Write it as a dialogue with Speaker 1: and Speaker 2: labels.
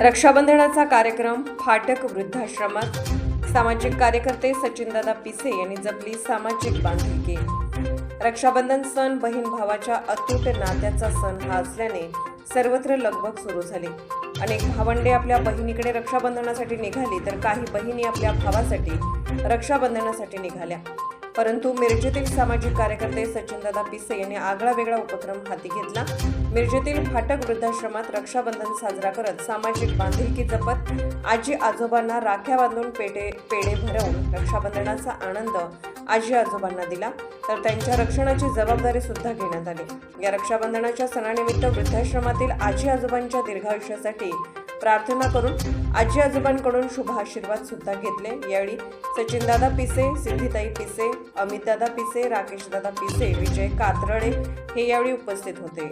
Speaker 1: रक्षाबंधनाचा कार्यक्रम फाटक वृद्धाश्रमात. सामाजिक कार्यकर्ते सचिनदादा पिसे यांनी जपली सामाजिक बांधिलकी. रक्षाबंधन सण बहीण भावाच्या अतूट नात्याचा सण हा असल्याने सर्वत्र लगबग सुरू झाली. अनेक भावंडे आपल्या बहिणीकडे रक्षाबंधनासाठी निघाली तर काही बहिणी आपल्या भावासाठी रक्षाबंधनासाठी निघाल्या. परंतु मिरजेतील सामाजिक कार्यकर्ते सचिनदादा पिसे यांनी आगळा वेगळा उपक्रम हाती घेतला. मिरजेतील फाटक वृद्धाश्रमात रक्षाबंधन साजरा करत सामाजिक बांधिलकी जपत आजी आजोबांना राख्या बांधून पेटे पेढे भरवून रक्षाबंधनाचा आनंद आजी आजोबांना दिला. तर त्यांच्या रक्षणाची जबाबदारी सुद्धा घेण्यात आली. या रक्षाबंधनाच्या सणानिमित्त वृद्धाश्रमातील आजी आजोबांच्या दीर्घायुष्यासाठी प्रार्थना करून आजी आजोबांकडून शुभ आशीर्वाद सुद्धा घेतले. यावेळी सचिनदादा पिसे सिद्धिताई पिसे अमितदादा पिसे राकेशदादा पिसे विजय कातरडे हे यावेळी उपस्थित होते.